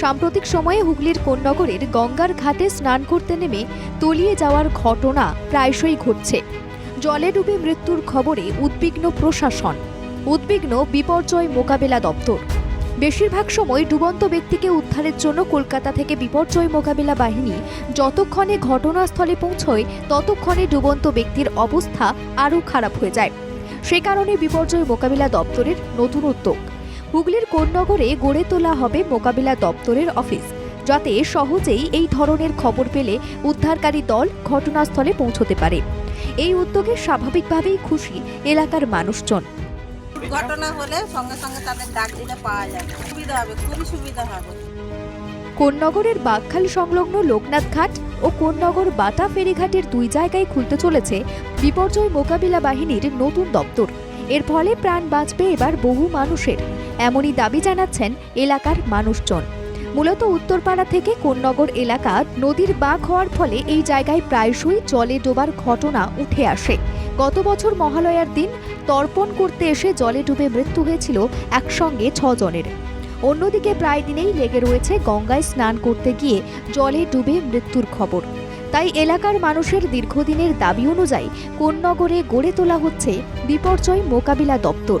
সাম্প্রতিক সময়ে হুগলির কোন্নগরের গঙ্গার ঘাটে স্নান করতে নেমে তলিয়ে যাওয়ার ঘটনা প্রায়শই ঘটছে। জলে ডুবে মৃত্যুর খবরে উদ্বিগ্ন প্রশাসন, উদ্বিগ্ন বিপর্যয় মোকাবেলা দপ্তর। বেশিরভাগ সময় ডুবন্ত ব্যক্তিকে উদ্ধারের জন্য কলকাতা থেকে বিপর্যয় মোকাবিলা বাহিনী যতক্ষণে ঘটনাস্থলে পৌঁছয়, ততক্ষণে ডুবন্ত ব্যক্তির অবস্থা আরও খারাপ হয়ে যায়। সে কারণে বিপর্যয় মোকাবিলা দপ্তরের নতুন উদ্যোগ। হুগলির কোন্নগরে গড়ে তোলা হবে মোকাবিলা দপ্তরের অফিস যাতে সহজেই এই ধরনের খবর পেলে উদ্ধারকারী দল ঘটনাস্থলে পৌঁছতে পারে। এই উদ্যোগে স্বাভাবিকভাবেই খুশি এলাকার মানুষজন। ঘটনা হলে সঙ্গে সঙ্গে তাদের ডাক দিলে পাওয়া যাবে সুবিধা হবে খুবই সুবিধা হবে। কোন্নগরের বাগখাল সংলগ্ন লোকনাথ ঘাট ও কোন্নগর বাটা ফেরিঘাটের দুই জায়গায় খুলতে চলেছে বিপর্যয় মোকাবিলা বাহিনীর নতুন দপ্তর। এর ফলে প্রাণ বাঁচবে এবার বহু মানুষের। এমনই দাবি জানাচ্ছেন এলাকার মানুষজন। মূলত উত্তরপাড়া থেকে কোন্নগর এলাকা নদীর বাঁক হওয়ার ফলে এই জায়গায় প্রায়শই জলে ডোবার ঘটনা উঠে আসে। গত বছর মহালয়ার দিন তর্পণ করতে এসে জলে ডুবে মৃত্যু হয়েছিল একসঙ্গে ছজনের। অন্যদিকে প্রায় দিনেই লেগে রয়েছে গঙ্গায় স্নান করতে গিয়ে জলে ডুবে মৃত্যুর খবর। তাই এলাকার মানুষের দীর্ঘদিনের দাবি অনুযায়ী কোন্নগরে গড়ে তোলা হচ্ছে বিপর্যয় মোকাবিলা দপ্তর।